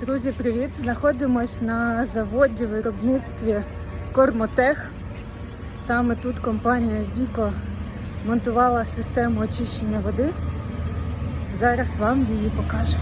Друзі, привіт! Знаходимось на заводі виробництві Кормотех. Саме тут компанія Зіко монтувала систему очищення води. Зараз вам її покажу.